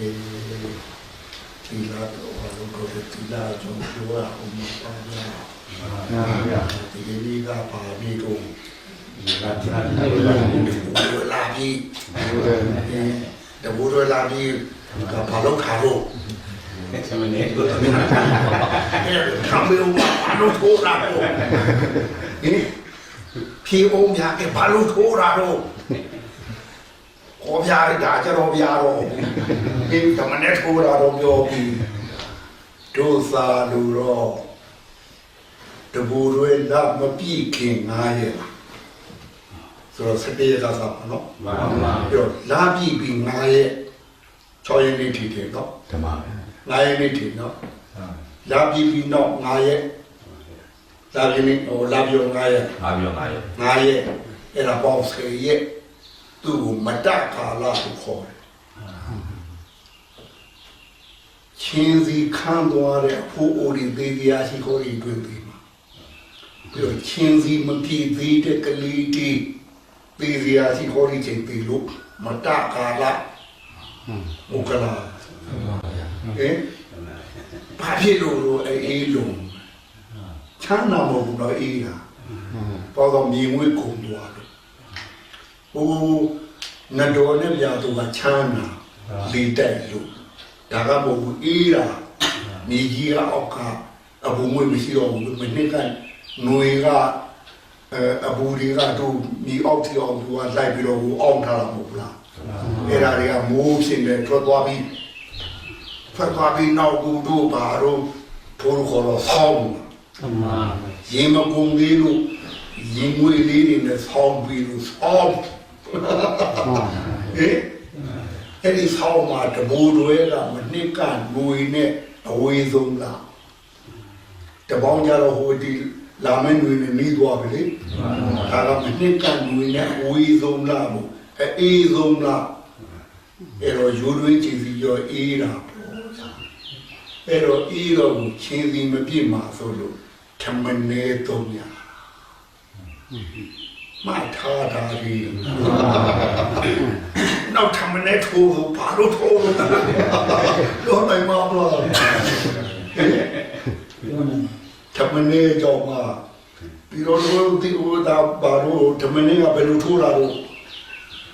အဲဒီလာတော့ဘာလို့ကိုယ်ဒီလာကျွန်တော်ပြောရအောင်မပါဘူးနာဗျာဒီကနေ့ကပါပြီးတော့လာချာဝလာပြီးဟုတ်တယ်တဘူရလာပြီးကဘာလို့ခါလို့ဆမနေကိုအဲခံမလို့ဘာလို့ထိုးလာတော့ဒီဖြေအောင်များကဘာလို့ထိုးလာတော့ခေါ်ပြရတာကြတော့ ပြတော့ဒီတမနဲ့ထိုးလာတော့ပြောပြီးဒုစာလူတော့တဘူရလာမပြည့်ခင်ငားရဲ့ဆိုတော့စတေးကစားပါနော်မာမာပြောလာပြည့်ပြီးငားရဲ့6ရက်နေ့ထိတယ်နော်ဓမ္မ9ရက်နေ့ထိနော်လာပြည့်ပြီးတော့9ရက်လာပြည့်နေ့ဟိုလာပြော9ရက်ငါပြောငါရော9ရက်အဲ့ဒါပေါ့10ရက်သူ့ကိုမတတ်ကာလကိုခေါ်တယ် ချင်းစီခန်းသွားတဲ့ဖိုးအိုဒီသေးတရားရှိခိုးရီတွင်ပြီးမှာပြီးတော့ချင်းစီမပြည့်သေးတဲ့ကလေးတီသေးတရားရှိခိုးရီချိန်ပြီးလို့မတတ်ကာလမုကလာဟင်ဘာဖြစ်လို့လို့အဲအေးလုံးချမ်းသာမဟုတ်ဘူးတော့အေးတာပေါ်တော့မြေငွေကုန်သွားလို့ဟိုနတ်တော်နဲ့ပြာသူကချမ်းသာလေတိုက်လို့ ဒါကမဟုတ်ဘူးအေးတာမြေကြီးကအောက်ကအဘူငွေမရှိတော့ဘူးမနစ်ကຫນွေကအဲအဘူတွေကတို့မြေအောက်ထီအောင်သူကလိုက်ပြီးတော့ဟိုအောင်းထားတာမဟုတ်ဘူးလားအဲ့ဒါတွေကမိုးဖြစ်နေထွက်သွားပြီးဖတ်သွားပြီးနောက်ကူတို့ပါတော့ထိုးခေါ်တော့ဆောင်းမာရင်မကုန်သေးလို့ရင်ငွေလေးတွေနဲ့ဆောင်းပြီးလို့ဆောင်းဟဲ့ အဲ့ဒီဆောင်းမှာတဘူတွေကမနစ်ကငွေနဲ့အဝေးဆုံးလားတပေါင်းကြတော့ဟိုဒီလာမင်းငွေနဲ့နှီးသွားပြီလေဒါကမနစ်ကငွေနဲ့အဝေးဆုံးလားမို့အေးဆုံးလားအဲ့တော့ရိုးတွင်းကြည့်စီရောအေးတာပေါ့အဲ့တော့အေးတော့ကိုချင်းစီမပြည့်မှာဆိုလို့ထမနေတော့ညာ မထားတာဒီနောက်ထမနေထိုးလို့ဘာလို့ထိုးလို့တော့နိုင်မှာမလားထမနေကြောင့်မှာပြီးတော့လို့ဒီဟိုဒါဘာလို့ထမနေကဘယ်လိုထိုးလာလို့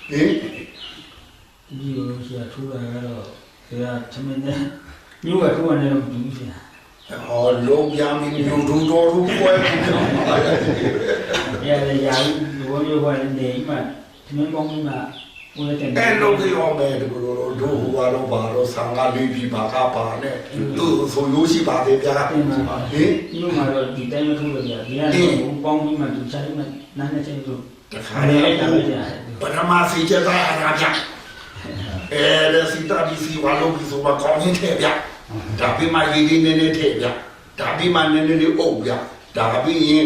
ဟင်ဒီလိုဆရာထိုးတာကတော့ဆရာသမင်းနဲ့ညို့ကထိုးရတယ်လို့ဒီဆရာဟောလုံးပြမင်းညူတူတော်လူပွဲ ရရရာဘောမျိုးကလည်းနေမှသမင်းကောင်းမှဝင်တဲ့အဲ့လိုပြောမယ်ဒီလိုလိုတို့ဟိုကတော့ဘာတော့ဆံကလေးပြီးပါကပါနဲ့သူ့ဆိုရိုးရှိပါတယ်ဗျာဟင်ညို့မှာတော့ဒီတိုင်းမထိုးလို့ရတယ်ဒီကတော့ပေါင်းပြီးမှသူချိုင်းမှနားနဲ့ချင်းလို့တခါအဲ့လေဒါအဲ့ဒါပဲကြာပထမစီချက်သားအရာဗျအဲ့ဒါစီတာဒီစီဝါလုံးဒီဆိုပါကောင်းချင်းထဲဗျဒါပြီးမှရည်ရည်နေနေထဲဗျဒါပြီးမှနည်းနည်းလေးအုပ်ဗျဒါပြီးရင်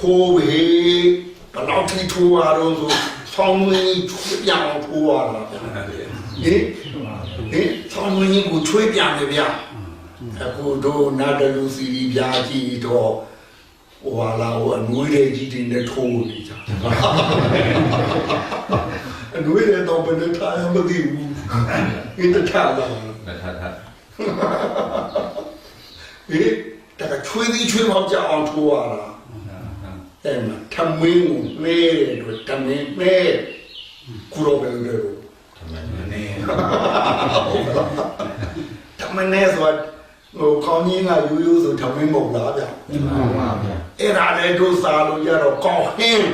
ထိုးပြီဘယ်တော့ထိထိုးရတော့ဆိုဆောင်းဝင်းကြီးပြောင်းထိုးရတာဗျဟင်ဟင်ဆောင်းဝင်းကြီးကိုချွေးပြန်တယ်ဗျအခုတို့နာတလူစီပြားကြည့်တော့ဟိုဟာလာဟိုအနွေးလေးကြီးတွေနဲ့ထိုးနေကြအနွေးလည်းတော့ဘယ်နဲ့ထားရမသိဘူးအင်းတထားလာတထထဟေးတကချွေးသည်ချွေးပေါက်ကြအောင်ထိုးရတာ အဲ့မှာထမင်းကိုနေတယ်တို့ထမင်းနေကုရောပဲလို့သမနေထမင်းနေဆိုတော့ဟိုကောင်းကြီးကယူယူဆိုထမင်းမဟုတ်လားဗျဒီမှာပါဗျာအဲ့ဒါလည်းတို့စားလို့ရတော့ကောင်းဟင်း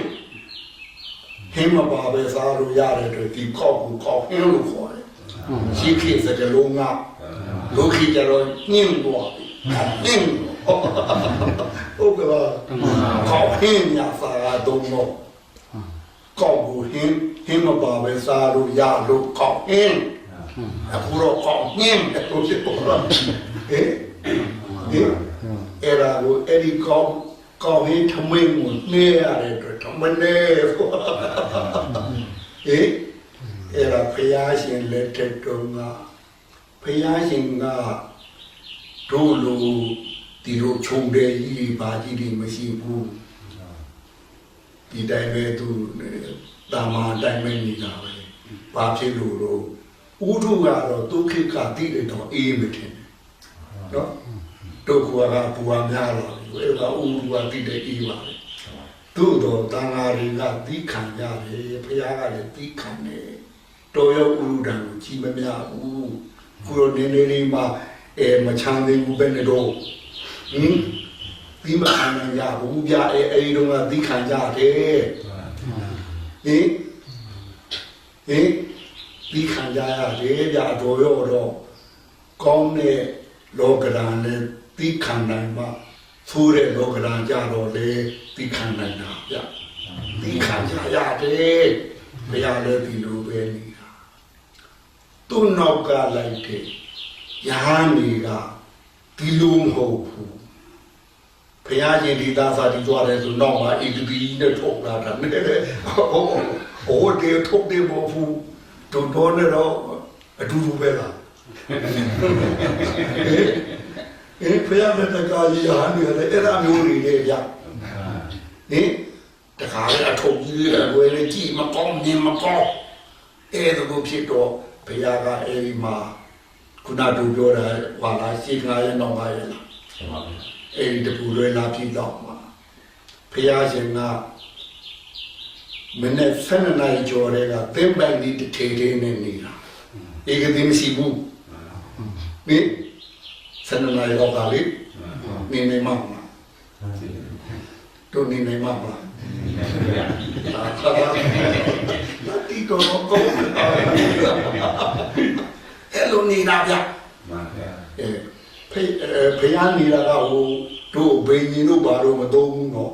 ဟင်းမပါပဲစားလို့ရတယ်တို့ဒီကောက်ကိုကောင်းဟင်းလို့ခေါ်တယ်ရှိခေတ်စကြလုံးကဒုက္ခိကြတော့ညှင်းသွားပြီ ညှင်းဟုတ်ကဲ့ကောင်းဟင်းညာစာတော့တော့ကောက်ကိုဟင်းဟင်းမပါပဲစားလို့ရလို့ကောက်ဟင်းအခုတော့ကောက်ညင်းတယ်လို့ဖြစ်ပေါ်လာဟဲ့ဟဲ့အဲ့ဒါကိုအဲ့ဒီကောက်ကောက်ဟင်းထမင်းကိုနေရတဲ့အတွက်ထမင်းနေဟဲ့အဲ့ဒါဖျားရှင်လက်ထက်တုန်းကဖယားရှင်က တို့လိုဒီလိုခြုံတဲ့ကြီးပါကြီးတွေမရှိဘူးဒီတိုင်းပဲသူတာမာတိုင်းပဲနေတာပဲဘာဖြစ်လို့လို့ဥထုကတော့ဒုက္ခိကတိတယ်တော့အေးမထင်ဘူးနော်ဒုက္ခကပူအများလာပြီအဲ့ဒါဥထုကတိတယ်အေးပါလေသို့တော့တန်ဃာတွေကသီးခံရတယ်ဘုရားကလည်းသီးခံတယ်တော်ရောက်ဥဒံကိုကြီးမများဘူးခုတော့နေနေလေးမှာ အဲမချမ်းသေးဘူးပဲနဲ့တော့ဟင်ဒီမခံနိုင်ရဘူးဗျအဲအဲဒီတော့ကသီးခံကြတယ်ဟင်ဟင်သီးခံကြရတယ်ဗျအတော်ရောတော့ကောင်းတဲ့လောကဓာတ်နဲ့သီးခံနိုင်မှသိုးတဲ့လောကဓာတ်ကြတော့လေသီးခံနိုင်တာဗျသီးခံကြရတယ်ဘုရားလည်းဒီလိုပဲနေတာသူ့နောက်ကလိုက်တဲ့ယ ဟန်တွေကဒီလိုမဟုတ်ဘူးဘုရားရှင်ဒီသားစာဒီကြွားတယ်ဆိုတော့မှဣတိပိနဲ့ထုတ်လာတာနဲ့ဟိုဟိုတေထုတ်တယ်မဟုတ်ဘူးတို့တော့နဲ့တော့အတူတူပဲလားအေးဖယားနဲ့တကားကြီးဟာနေရတယ်အဲ့ဒါမျိုးတွေလေဗျဟင်တခါလေအထုပ်ကြီးလေဝယ်လေကြည့်မကောင်းမြင်မကောင်းအဲ့ဒါကိုဖြစ်တော့ဘုရားကအဲ့ဒီမှာ ခုနတို့ပြောတာဟာလားရှင်းငါရဲ့နောက်ပါရဲ့လားအဲ့ဒီတပူလွဲလာပြီတော့မှာဖះရှင်ကမနေ့ဆယ်နှစ်နာရီကျော်တဲ့ကသင်္ပိုင်ဒီတစ်ထေလေးနဲ့နေတာဧကတိမရှိဘူးနိဆယ်နှစ်နာရီတော့ကလေနေနေမှာမလားတို့နေနေမှာမလားမတိတော့ကောင်း အဲ့လိုနေတာဗျအဲဖေဖယားနေတာကဟိုတို့ဘိန်းကြီးတို့ဘာလို့မသုံးဘူးနော်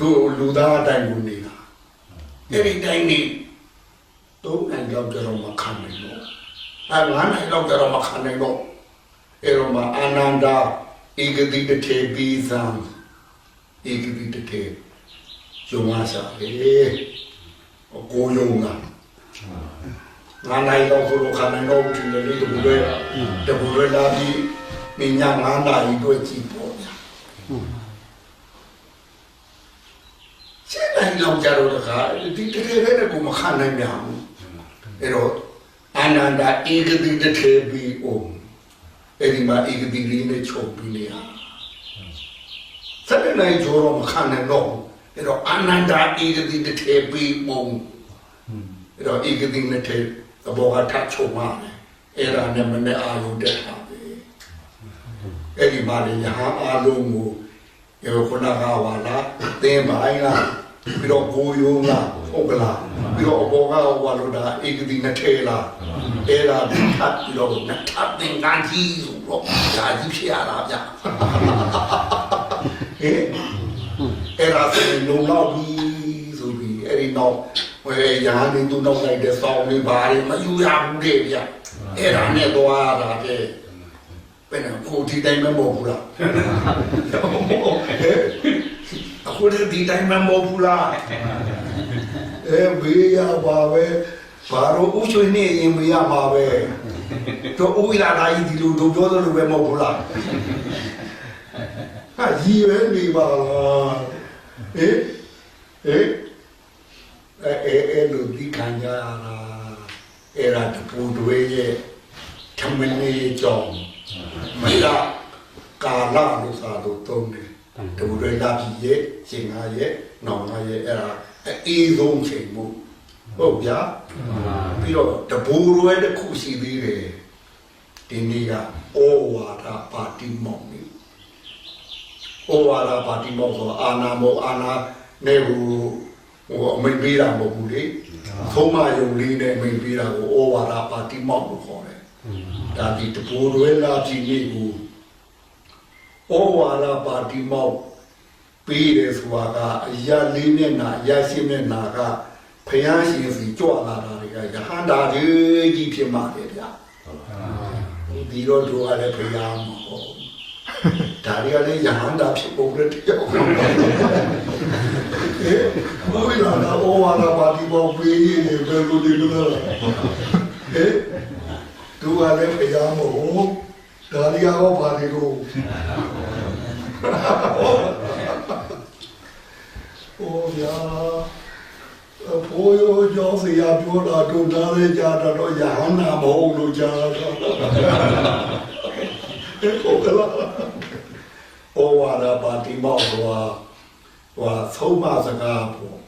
တို့လူသားအတိုင်းကိုနေတာအဲ့ဒီတိုင်းနေသုံးနိုင်တော့ကြတော့မခံနိုင်တော့အဲငါးနိုင်တော့ကြတော့မခံနိုင်တော့အဲ့တော့မအာနန္ဒာဧကတိတထေပိသံဧကတိတထေယုံအားစားလေအကိုယုံလား ငါနိုင်တော့ဆိုလို့ခံနိုင်တော့ဘူးလေတပူရဲတပူရဲလာပြီးမင်းညာငါးနာရီတွေ့ကြည့်ပေါ့ဗျာရှင်းနိုင်လောက်ကြတော့တခါဒီတကယ်ပဲကိုမခံနိုင်ကြဘူးအဲ့တော့အာနန္ဒာဧကတိတထေပိဩအဲ့ဒီမှာဧကတိလေးနဲ့ချုပ်ပြီးနေရစတဲ့နိုင်ကျော်တော့မခံနိုင်တော့ဘူးအဲ့တော့အာနန္ဒာဧကတိတထေပိဩအဲ့တော့ဧကတိနဲ့ထေ သဘောကထချုပ်မှာအဲ့ဒါနဲ့မနဲ့အာရုံတက်တာပဲအဲ့ဒီမှာလေယဟန်အားလုံးကိုယောခုနကဝါလာသင်ပိုင်းလားပြီးတော့ကိုယုံလားဟုတ်ကလားပြီးတော့အဘောကဝါလို့ဒါဧကတိနဲ့ထဲလားအဲ့ဒါဒီထပ်ပြီးတော့နတ်ထပ်သင်္ကန်းကြီးဆိုတော့ဒါကြီးဖြစ်ရတာဗျဟဲ့အဲ့ဒါဆိုရင်လုံလောက်ပြီဆိုပြီးအဲ့ဒီတော့ ဝယ်ရဟန်းနေသူနောက်လိုက်တဲ့စောင်းလေးပါလေမယူရဘူးတဲ့ဗျအဲ့ဒါနဲ့သွားရတာတဲ့ပဲနော်ကိုဒီတိုင်းမမဟုတ်ဘူးလားအခုဒီဒီတိုင်းမမဟုတ်ဘူးလားအဲဘေးရပါပဲဘာလို့ဥချွေနေရင်မရပါပဲတော့ဥလာတိုင်းဒီလိုတို့ပြောသလိုပဲမဟုတ်ဘူးလားဟာကြီးပဲနေပါလားဟေးဟေးအဲ အဲအဲလူဒီခံကြရတာအဲ့ဒါတပူတွေရဲ့ထမင်းလေးကြောင့်မရကာလလို့သာလို့သုံးတယ်တဘူတွေလာပြီရဲ့ရှင်ငါရဲ့နောင်ငါရဲ့အဲ့ဒါအေးဆုံးချိန်မှုဟုတ်ဗျာပြီးတော့တဘူတွေတစ်ခုရှိသေးတယ်ဒီနေ့ကဩဝါဒပါတိမောင်နေဩဝါဒပါတိမောင်ဆိုအာနာမောအာနာနေဘူး ဟိုအမိတ်ပေးတာမဟုတ်ဘူးလေသုံးမယုံလေးနဲ့အမိတ်ပေးတာကိုဩဝါဒပါတိမောင်လို့ခေါ်တယ်ဒါဒီတဘူရွယ်လာပြီနေကိုဩဝါဒပါတိမောက်ပေးတယ်ဆိုတာကအရာလေးမျက်နှာအရာရှိမျက်နှာကဖယားရှင်စီကြွလာတာတွေကယဟန္တာကြီးကြီးဖြစ်မှတယ်ဗျာဒီတော့တို့ကလည်းဖယားမဟုတ် ဒါတွေကလည်းယဟန္တာဖြစ်ပုံနဲ့တယောက်ဟဲ့ဘုရားကဩဝါဒပါတိမောက်ပေးရင်ဘယ်လိုဒီလိုလဲဟဲ့သူကလည်းဖျားမဟုတ်ဒါရီရောပါလေတော့အိုးဗျာဘိုးရောကျောင်းစရာပြောတာတို့နားရဲကြတာတော့ယဟန္တာမဟုတ်လို့ကြားတာဟုတ်ကလား ဩဝါဒပါတိမောက်ကွာဟွာသုံးမစကားပေါ့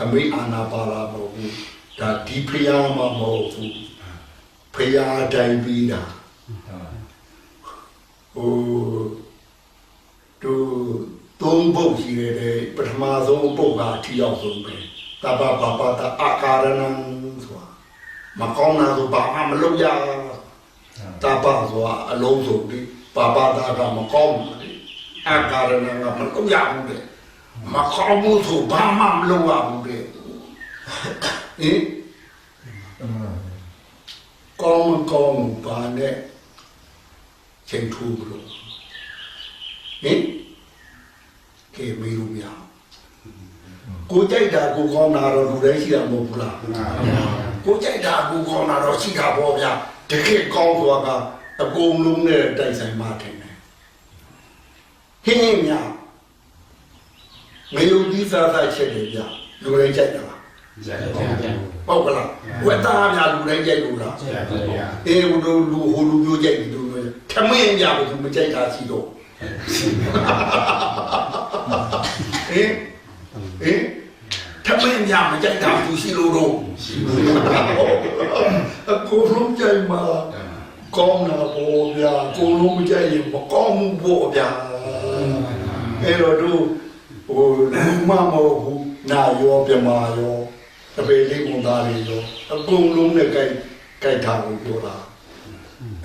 အမေအာနာပါလာမဟုတ်ဘူးဒါဒီဖျားမမဟုတ်ဘူးဖျားတိုင်းပြီးတာဟိုတို့သုံးပုတ်ရှိတယ်ပထမဆုံးပုတ်ကအထီရောက်ဆုံးပဲတပပပတာအာကာရဏံဆိုတာမကောင်းတာဆိုဘာမှမလုပ်ရတပဆိုတာအလုံးစုံဒီပပတာကမကောင်းဘူးလေ အာကာရဏံကမလုပ်ရဘူးလေမကောင်းဘူးဆိုဘာမှမလုပ်ရဘူးလေဟင်ကောင်းမကောင်းဘူးဘာနဲ့ချိန်ထူးလို့ဟင်ကေမေးလို့မရဘူးကိုကြိုက်တာကိုကောင်းတာတော့လူတိုင်းရှိတာမဟုတ်ဘူးလားကိုကြိုက်တာကိုကောင်းတာတော့ရှိတာပေါ့ဗျာတကယ်ကောင်းသွားကအကုန်လုံးနဲ့တိုက်ဆိုင်မှထင်တယ် ဟင်းဟင်းများမယုံကြည်စားစားချက်တယ်ဗျာလူတိုင်းကြိုက်တာလားကျန်တယ်ကျန်ဟုတ်ကလားဝက်သားများလူတိုင်းကြိုက်လို့လားတယ်အေးဟိုလူလူဟိုလူမျိုးကြိုက်တယ်လူမျိုးထမင်းကြဘူးသူမကြိုက်တာရှိတော့ဟင်ဟင်ထမင်းကြမကြိုက်တာသူရှိလို့တော့ရှိဘူးအကိုလုံးကြိုက်မှာကောင်းတာပေါ့ဗျာကိုလုံးမကြိုက်ရင်မကောင်းဘူးပေါ့ဗျာ အဲ့တော့တို့ဟိုလူမမဟုတ်ဘူးနာရောပြမရောတပေလေးမွန်သားလေးရောအကုန်လုံးနဲ့ကြိုက်ကြိုက်တာကိုပြောတာ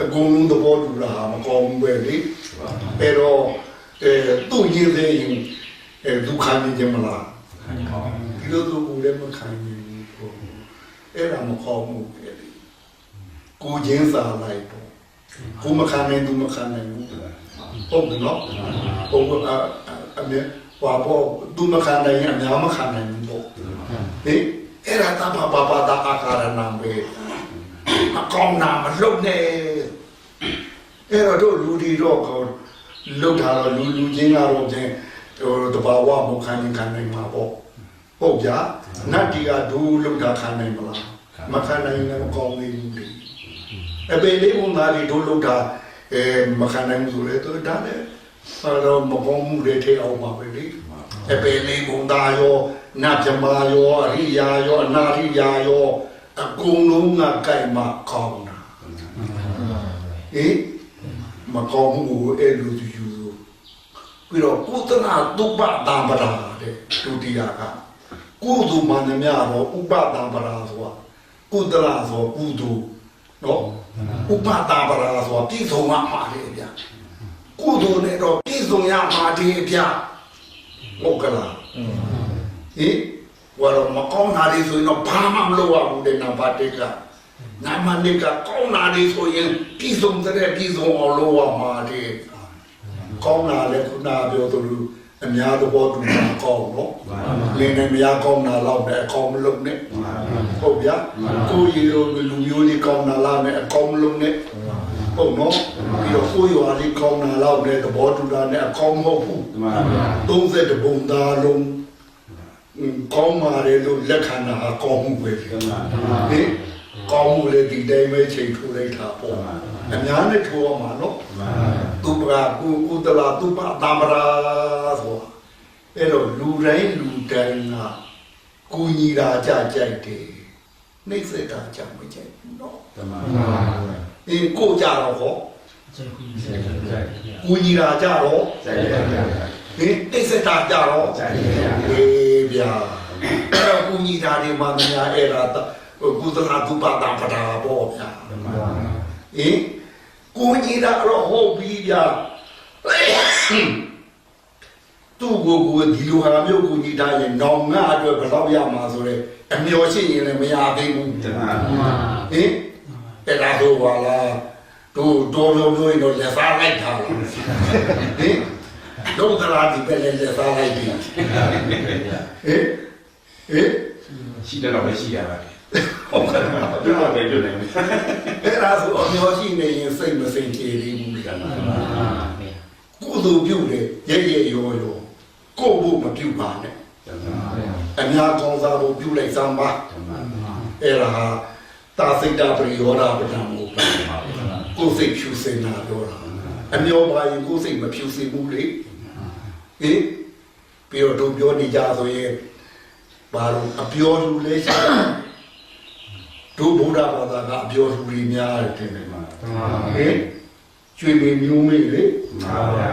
အကုန်လုံးသဘောတူတာမကောင်းဘူးပဲလေအဲ့တော့အဲသူ့ရင်းသေးရင်အဲဒုက္ခနေကြမလားခံနေပါဘူးဒီလိုသူ့ကိုလည်းမခံနိုင်ဘူးပေါ့အဲ့ဒါမခေါ်ဘူးလေကိုချင်းစာလိုက်ပေါ့ကိုမခံနိုင်သူမခံနိုင်ဘူးဟုတ်ပြီနော်ဟုတ်ကဲ့ အမေဟွာပေါ့သူမခံနိုင်ရင်အများမခံနိုင်ဘူးပေါ့ဟင်အဲ့ဒါတဘာဘာဘာတာအာကာရနာပဲမကောင်းတာမလုပ်နဲ့အဲ့တော့တို့လူဒီတော့ကိုလုတ်တာတော့လူလူချင်းကတော့ချင်းဟိုတဘာဝမခံနိုင်ခံနိုင်မှာပေါ့ဟုတ်ဗျာနတ်တီကဒူးလောက်တာခံနိုင်မလားမခံနိုင်ရင်လည်းမကောင်းသေးဘူးလေအပေလေးဘုံသားတွေဒူးလောက်တာအဲမခံနိုင်ဘူးဆိုလေသူဒါလည်း အဲတော့မကောင်းမှုတွေထိအောင်ပါပဲလေအပေလေးဘုံသားရောနတ်ပြမရောအရိယာရောအနာရိယာရောအကုန်လုံးကကြိုက်မှကောင်းတာဟင်မကောင်းမှုကိုအဲ့လိုသူယူပြီးတော့ကုသနာတုပ္ပတံပရာတဲ့ဒုတိယကကုသိုလ်မှန်သမျှတော့ဥပတံပရာဆိုတာကုသလဆိုကုသိုလ်နော်ဥပတံပရာဆိုတာပြည့်စုံမှမှာလေဗျာ ကုသိုလ်နဲ့တော့ပြည့်စုံရမှာဒီဗျာဟုတ်ကလားဟင်ဝါတော့မကောင်းတာလေးဆိုရင်တော့ဘာမှမလုပ်ရဘူးတဲ့နံပါတ်1ကနံပါတ်2ကကောင်းတာလေးဆိုရင်ပြည့်စုံတဲ့ပြည့်စုံအောင်လုပ်ရမှာတဲ့ကောင်းတာလည်းခုနပြောသလိုအများသဘောတူတာကောင်းနော်လင်းနေမရကောင်းတာတော့ပဲအကောင်းမလုပ်နဲ့ဟုတ်ဗျာကိုရီလိုလူမျိုးလေးကောင်းတာလားနဲ့အကောင်းမလုပ်နဲ့ ဟုတ်နော်ပြီးတော့ကိုရွာလေးကောင်းတာတော့ပဲသဘောတူတာနဲ့အကောင်းမဟုတ်ဘူးမှန်ပါဗျာ30ဘုံသားလုံးကောင်းပါလေလို့လက်ခံတာအကောင်းမှုပဲမှန်ပါဟင်ကောင်းမှုလေဒီတိုင်းပဲချိန်ထိုးလိုက်တာပေါ့အများနဲ့ထိုးရမှာနော်မှန်ပါသူပရာကုကုတလာသူပတမရာဆိုအဲ့တော့လူတိုင်းလူတိုင်းကကူညီတာကြကြိုက်တယ်နှိမ့်ဆက်တာကြမကြိုက်ဘူးတော့မှန်ပါဗျာ အင်းကိုကြတော့ဟောကျေခုကျေခုကျေခုကူညီတာကြတော့ကြိုက်တယ်ဗျာဟင်နှိမ့်ဆက်တာကြတော့ကြိုက်တယ်ဗျာအေးဗျာအဲ့တော့ကူညီတာဒီမှာများအဲ့ဒါကုသလာသူပတာပတာပေါ့ဗျာမှန်ပါဟင်ကိုကြီးတာတော့ဟုတ်ပြီဗျာသူ့ကိုယ်ကိုယ်ဒီလိုဟာမျိုးကိုကြီးတာရင်နောင်ငါအတွက်ဘယ်တော့ရမှာဆိုရဲအမျော်ရှိရင်လည်းမရသေးဘူးဟင်မှန်ပါ အဲ့ဒါဆိုပါလားတို့တော်တော်မျိုးရင်တော့လက်စားလိုက်တာလားဟင်တော့တလားဒီပဲလက်စားလိုက်ပြီဟင်ဟင်ရှိတယ်တော့မရှိရပါဘူးဟုတ်ကဲ့တို့တော့ပဲတို့နေတယ်အဲ့ဒါဆိုအမျော်ရှိနေရင်စိတ်မစိတ်ကြည်သေးဘူးလေမှန်ပါကုသိုလ်ပြုတယ်ရဲရဲရောရောကိုယ့်ဘုမပြုပါနဲ့မှန်ပါအများကောင်းစားဖို့ပြုလိုက်စမ်းပါအဲ့ဒါ ဟာတာစိတ်တာပရိယောဓပဒံကိုကိုယ်စိတ်ဖြူစင်တာပြောတာအမျောပါရင်ကိုယ်စိတ်မဖြူစင်ဘူးလေဟင်ပြီးတော့တို့ပြောနေကြဆိုရင်ဘာလို့အပြောလူလဲရှိတယ်တို့ဗုဒ္ဓဘာသာကအပြောလူတွေများတယ်ထင်တယ်မှာဟင်ကျွေးမမျိုးမေးလေမှန်ပါဗျာ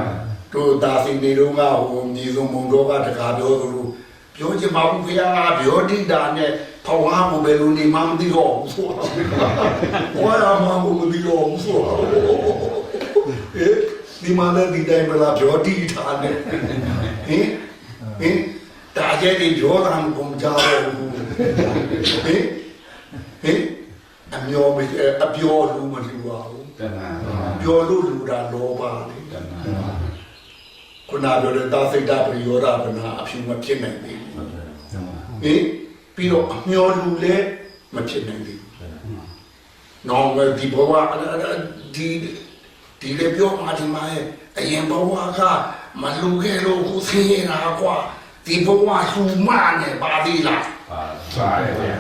တို့ဒါစိန်တွေတော့ကဟိုမြေစုံမုံတော့ကတကားပြောသလိုပြောချင်ပါဘူးခင်ဗျာပြောတိတာနဲ့ ဖဝါကိုဘယ်လိုနေမှမသိတော့ဘူးဆိုတာဘွာရမှမသိတော့ဘူးဆိုတာဟေးဒီမှာလည်းဒီတိုင်းမလားပြောတိတာနဲ့ဟင်ဟင်ဒါကျဲဒီပြောတာမကုန်ကြတော့ဘူးဟင်ဟင်အမျောမအပြောလူမလူပါဘူးတဏှာပြောလို့လူတာလောဘလေတဏှာခုနပြောတဲ့သာစိတ်တပရိယောဓဗနာအဖြူမဖြစ်နိုင်သေးဘူးဟင် ပြီးတော့အမျောလူလည်းမဖြစ်နိုင်သေးဘူးနော်ဝယ်ဒီဘဝဒီဒီလေပြောမှဒီမှာရဲ့အရင်ဘဝကမလူခဲ့လို့ခုဆင်းရတာကွာဒီဘဝရှူမနဲ့ပါသေးလားပါပါတယ်ဗျာ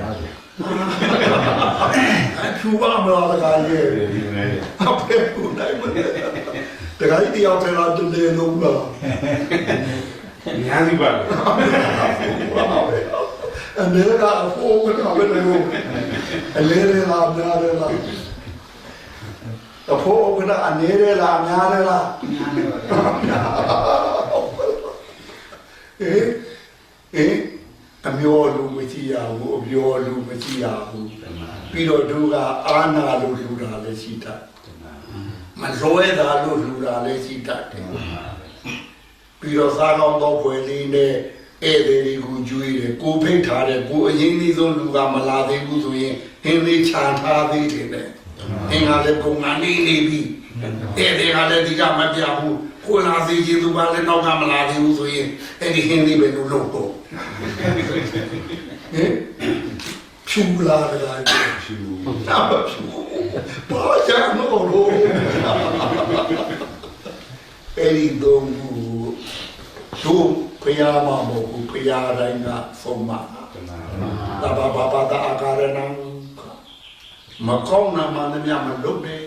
အဖြူပါမလားတခါရဲ့ဒီနေ့အဖေကူနိုင်မလဲတခါကြီးတယောက်တည်းလားတည်းလုံးလား ညာစီပါလေအနေကအဖိုးကတော့ဘယ်လိုအလဲရလားများရလားအဖိုးကအနေရလားများရလားအေးအေးအမျိုးလူမကြည့်ရဘူးအပြောလူမကြည့်ရဘူးပြီးတော့သူကအာနာလို့လူတာလည်းရှိတတ်မလွဲတာလို့လူတာလည်းရှိတတ်တယ် ပြီးတော့စားကောင်းသောဖွယ်လေးနဲ့ဧည့်သည်တွေကိုကျွေးတယ်ကိုဖိတ်ထားတယ်ကိုအရင်ကြီးဆုံးလူကမလာသေးဘူးဆိုရင်ဟင်းလေးခြံထားသေးတယ်လေအင်္ဂါလည်းပုံမှန်နေနေပြီဧည့်သည်ကလည်းဒီကမပြဘူးကိုလာသေးခြင်းသူကလည်းနောက်ကမလာသေးဘူးဆိုရင်အဲ့ဒီဟင်းလေးပဲလို့လုပ်တော့ဟင်ဖြူလာတယ်လားဖြူနာမဖြူဘာကြမ်းလို့လို့အဲ့ဒီတော့ဘူး တို့ဖယားမမဟုတ်ဘူးဖယားတိုင်းကဆုံးမတဏှာတာဘာဘာဘာတာအာကာရဏံမကောင်းနာမနဲ့မြမလုပ်နဲ့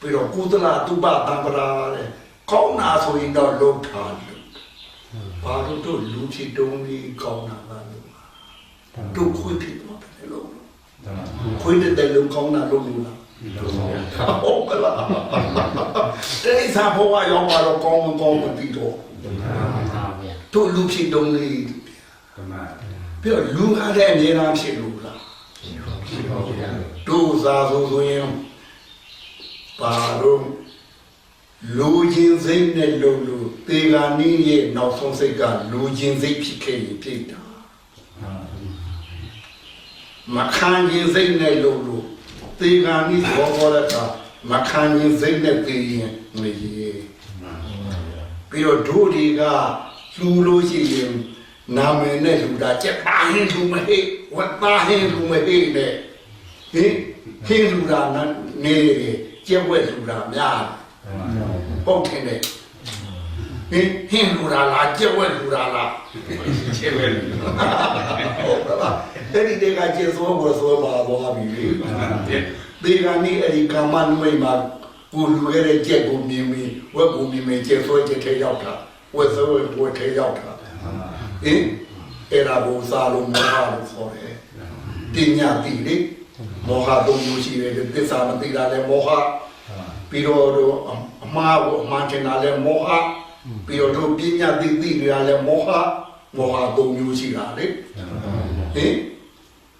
ပြီးတော့ကုသလတုပတံပရာလေကောင်းနာဆိုရင်တော့လုပ်ထားတယ်ဘာလို့တို့လူချစ်တုံးကြီးကောင်းနာပါလို့တို့ခွေးဖြစ်တော့တယ်လို့တဏှာခွေးတဲ့လုံကောင်းတာလုပ်လို့ လားဟုတ်ကလားတိရစ္ဆာန်ဘဝရောက်มาတော့ကောင်းမကောင်းမသိတော့တို့လူဖြစ်တုံးလေးတဏှာပြီးတော့လူကားတဲ့အမြဲတမ်းဖြစ်လို့လားဖြစ်ပါဗျာတို့စားဆိုဆိုရင်ပါတော့လူချင်းစိတ်နဲ့လုံလို့တေဂာနီးရဲ့နောက်ဆုံးစိတ်ကလူချင်းစိတ်ဖြစ်ခဲ့ရင်ဖြစ်တာမခံရင်စိတ်နဲ့လုံလို့ တေဂာနီးဘောဘောလက်တာမခံရင်စိတ်နဲ့သိရင်မရေပြီးတော့တို့တွေကလူလို့ရှိရင်နာမည်နဲ့လူတာကြက်ပါရင်လူမဟိဝတ်သားဟင်းလူမဟိနဲ့ဟင်ဟင်းလူတာနေတယ်ကျက်ဝက်လူတာများတယ်ပုတ်ထင်တယ်ဟင်ဟင်းလူတာလားကျက်ဝက်လူတာလားချဲပဲလေဟုတ်ကလား အဲ့ဒီတည်းကကျက်စောဘောစောပါသွားပြီလေတဏှာတဲ့ဒီကနေ့အဲ့ဒီကာမနမိတ်မှာကိုလူခဲ့တဲ့ကျက်ကိုမြင်ပြီးဝက်ကိုမြင်မြင်ကျက်စောကျက်ထဲရောက်တာဝက်စောဝက်ထဲရောက်တာဟင်အဲ့ဒါကိုစားလို့မောဟလို့ခေါ်တယ်ပညာတိလေမောဟသုံးမျိုးရှိတယ်သစ္စာမသိတာလည်းမောဟပြီးတော့တို့အမှားကိုအမှန်တင်တာလဲမောဟပြီးတော့တို့ပညာသိသိနေတာလဲမောဟမောဟသုံးမျိုးရှိတာလေဟင်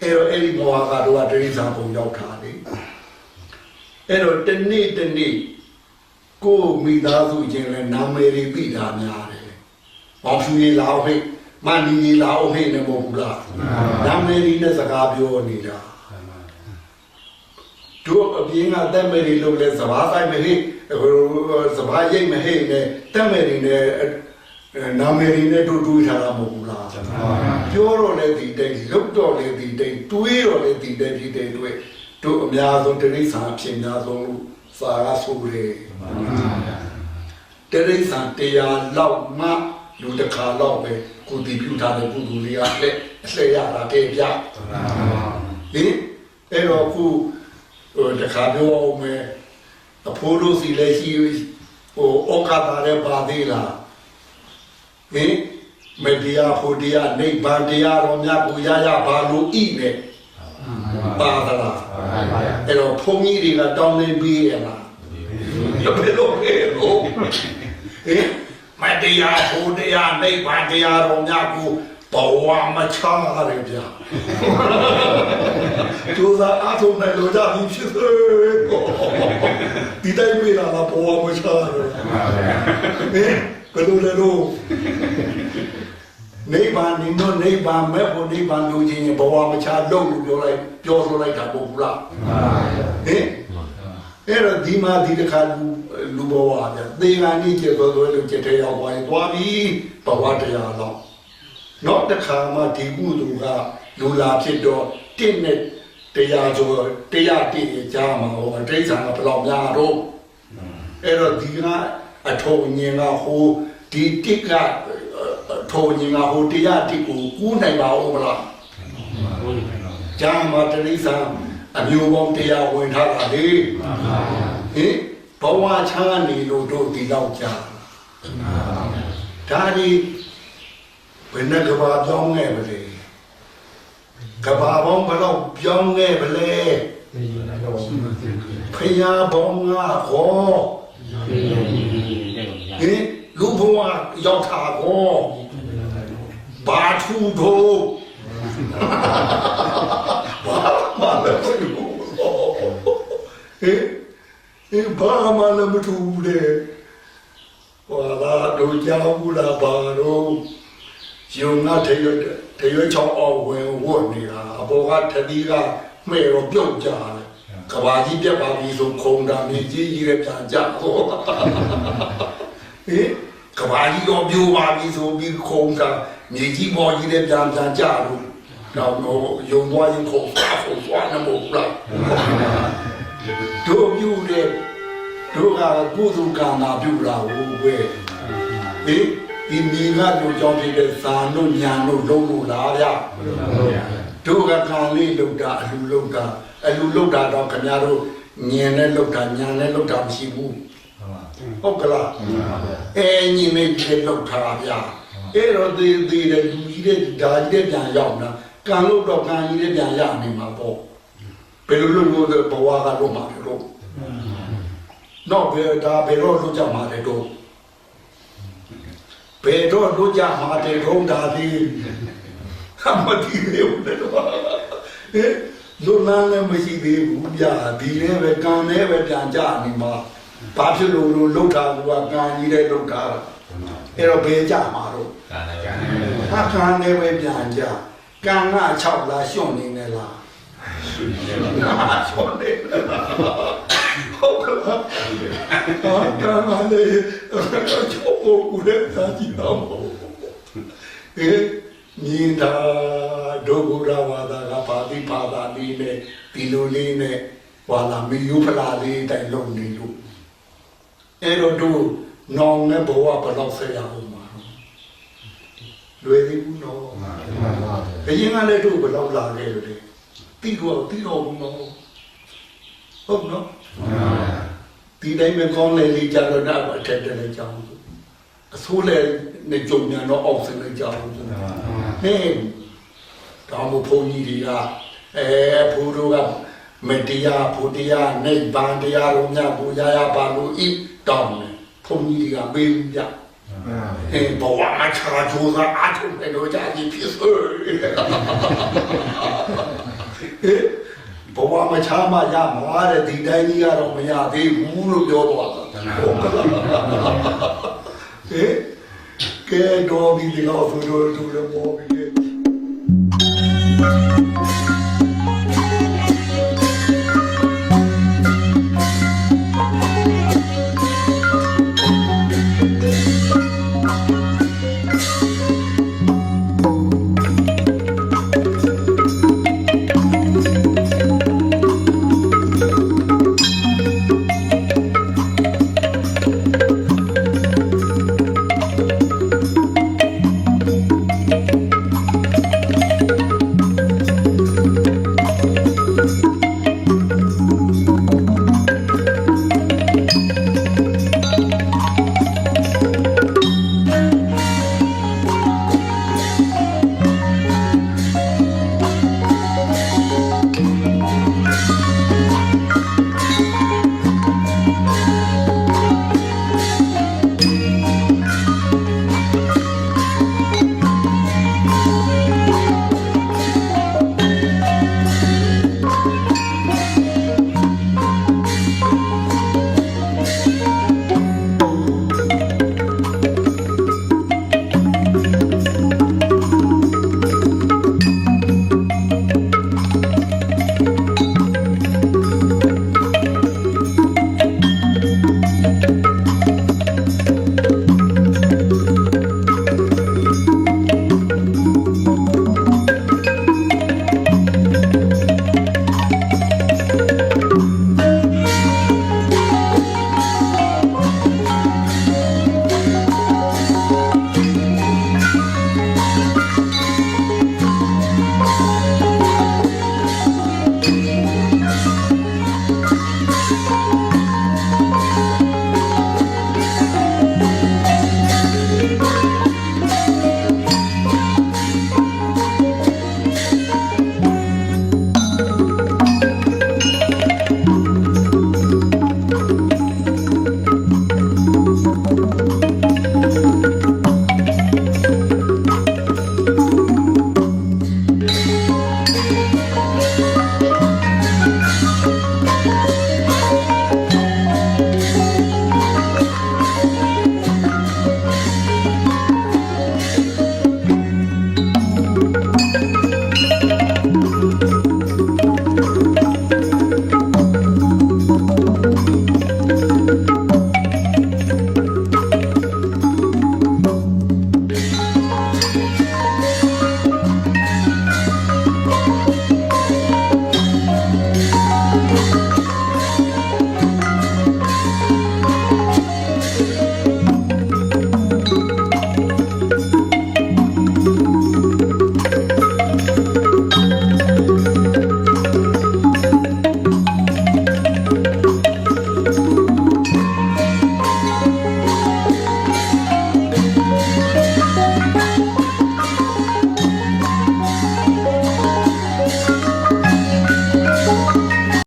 အဲ့တော့အဲ့ဒီမောဟကတို့ကတိရိစ္ဆာန်ပုံရောက်တာလေအဲ့တော့တနေ့တနေ့ကိုယ်မိသားစုချင်းလဲနာမည်တွေသိတာများတယ်။ဘောင်ဖြူကြီးလာအောင်ဟိတ်မန်ဒီကြီးလာအောင်ဟိတ်နေမဟုတ်ဘူးလား။နာမည်တွေနဲ့စကားပြောနေတာ။တို့အပြင်းကတက်မယ်တွေလို့လဲစဘာဆိုင်မဟိဟိုစဘာရိတ်မဟိနဲ့တက်မယ်တွေနဲ့ နာမည်တွေနဲ့တို့တွေးထားတာမဟုတ်ဘူးလားပြောတော့လဲဒီတိတ်လုတ်တော့လဲဒီတိတ်တွေးတော့လဲဒီတိတ်ဒီတိတ်တွေတို့အများဆုံးတိရိစ္ဆာန်အဖြစ်အများဆုံးလို့စာရဆိုတယ်တိရိစ္ဆာန်တရားလောက်မှလူတစ်ခါလောက်ပဲကိုတည်ပြုထားတဲ့ကုသိုလ်တွေကလက်လက်ရတာတဲ့ပြတမန်တော်ဟင်အဲ့တော့ခုဟိုတခါပြောအောင်မယ်အဖိုးတို့စီလည်းရှိဟိုဩကာသလည်းပါသေးလား ဟင်မတရားဖို့တရားနိဗ္ဗာန်တရားတော်မြတ်ကိုရရပါလို့ဤနဲ့ပါသလားအဲ့တော့ဘုန်းကြီးတွေကတောင်းနေပြီးရလားဘယ်လိုလဲဟိုဟင်မတရားဖို့တရားနိဗ္ဗာန်တရားတော်မြတ်ကိုဘဝမချရတယ်ဗျာကျိုးစားအားထုတ်နိုင်လို့ကြပြီဖြစ်စေဒီတိုင်းပြေးလာတာပေါ်မချရတယ်ဟင် ဘယ်လိုလဲလို့နိဗ္ဗာန်နိနောနိဗ္ဗာန်မဲ့ဖို့နိဗ္ဗာန်လို့ချင်းဘဝမချလို့လို့ပြောလိုက်ပြောဆိုလိုက်တာပေါ့ဘူးလားဟင်အဲ့တော့ဒီမှာဒီတစ်ခါလူလူဘဝပြသေကံကြီးကျေတော်တော်လို့จิตထဲရောက်သွားရင်သွားပြီဘဝတရားတော့နောက်တစ်ခါမှဒီကုသိုလ်ကလူလာဖြစ်တော့တင့်နဲ့တရားကျော်တရားတင့်ကြားမှာဟောအတိတ်ဆံကဘယ်လောက်များတော့အဲ့တော့ဒီက အထုံညင်ကဟိုဒီတစ်ကအထုံညင်ကဟိုတရားတစ်ကိုကူးနိုင်ပါဦးမလားကြားမှာတတိဆံအမျိုးပေါင်းတရားဝင်ထားတာလေဟင်ဘဝချမ်းနေလို့တို့ဒီတော့ကြာဒါဒီဘယ်နဲ့ကဘာပြောင်းခဲ့ပါလဲကဘာပေါင်းဘယ်တော့ပြောင်းခဲ့ပါလဲဖယားပေါင်းကဟော ဟင်လူဘဝရောက်တာကောဘာထူတို့ဘာမှမလုပ်ဘူးဟင်ဟင်ဘာမှလည်းမထူဘူးတဲ့ဟောလာတို့ကြောက်ဘူးလားဘာတော့ယုံနာတရွတ်တရွတ်ချောင်းအောင်ဝင်ဝတ်နေတာအပေါ်ကတတိကမှဲ့တော့ပြုတ်ကြတယ် ကဘာကြီးပြက်ပါပြီဆိုခုံတာမြေကြီးကြီးရဲ့ပြန်ကြဟောဟင်ကဘာကြီးတော့ပြိုပါပြီဆိုပြီးခုံတာမြေကြီးပေါ်ကြီးရဲ့ပြန်ပြန်ကြလို့တော့တော့ယုံသွားရင်ခုံသွားခုံသွားနေမို့လားတို့ပြုတဲ့တို့ကကုသကံမှာပြုလာဘူးကွယ်ဟင်ဒီမိငါတို့ကြောင့်ဖြစ်တဲ့ဇာတို့ညာတို့လုံးလို့လားဗျ တို့ကကံလေးလောက်တာအလူလောက်တာအလူလောက်တာတော့ခင်ဗျားတို့ညင်နဲ့လောက်တာညာနဲ့လောက်တာမရှိဘူးဟုတ်ကလားအဲညီမေကြီးလောက်တာဗျာအဲ့တော့ဒီဒီတဲ့လူကြီးတဲ့ဒါကြီးတဲ့ပြန်ရောက်တာကံလို့တော့ကံကြီးတဲ့ပြန်ရနေမှာပေါ့ဘယ်လိုလုပ်လို့ဘဝကလို့မှာလို့တော့ဘယ်ဒါဘယ်တော့လုပ်ကြမှာလဲတော့ဘယ်တော့လုပ်ကြမှာတဲ့ထုံးတာဒီ ဟာမတိသေးဘူးလေတော့ဟဲ့လူနာလည်းမရှိသေးဘူးဗျာဒီလည်းပဲကံလည်းပဲပြန်ကြနေမှာဘာဖြစ်လို့လို့လှုပ်တာကကံကြီးတဲ့လှုပ်တာအဲ့တော့ဘယ်ကြမှာတော့ကံလည်းကံဟာကံလည်းပဲပြန်ကြကံက6လားရှုံနေနေလားဟာရှုံနေဟုတ်ကဲ့ဟာကံလည်းချုပ်ဖို့ဦးတဲ့သာကြည့်တော့ဟဲ့ မြင်တာဒုက္ခရဝါဒကပါတိပါဒလေးနဲ့ဒီလိုလေးနဲ့ဟွာလာမီယုဖလာလေးတိုင်လုံးနေလို့အဲ့တော့တို့နောင်နဲ့ဘဝဘယ်တော့ဆက်ရအောင်မှာလွယ်သေးဘူးနော်ဘယ်ရင်ကလည်းတို့ဘယ်တော့လာခဲ့လို့လေတိတော့တိတော့ဘူးနော်ဟုတ်နော်ဒီတိုင်းပဲကောင်းလေလေးကြတော့တော့အထက်တက်လည်းကြောင်းအဆိုးလည်းနဲ့ကြုံမြန်တော့အောက်ဆင်းလည်းကြောင်းဆိုတော့ ဟင်းတောင်မဘုန်းကြီးတွေကအဲဘုတို့ကမတရားဘုတရားနိဗ္ဗာန်တရားတော်များကိုရရပါလို့ဤတောင်းတယ်ဘုန်းကြီးတွေကပေးဘူးကြဟင်းဘဝမှာချာကြိုးစားအထုံးတယ်လို့ကြာကြီးဖြစ်စေဟင်းဘဝမှာချာမရမှာတဲ့ဒီတိုင်းကြီးကတော့မရသေးဘူးလို့ပြောတော့တာဟု တ်ကဲ့ဟင်ကဲတော်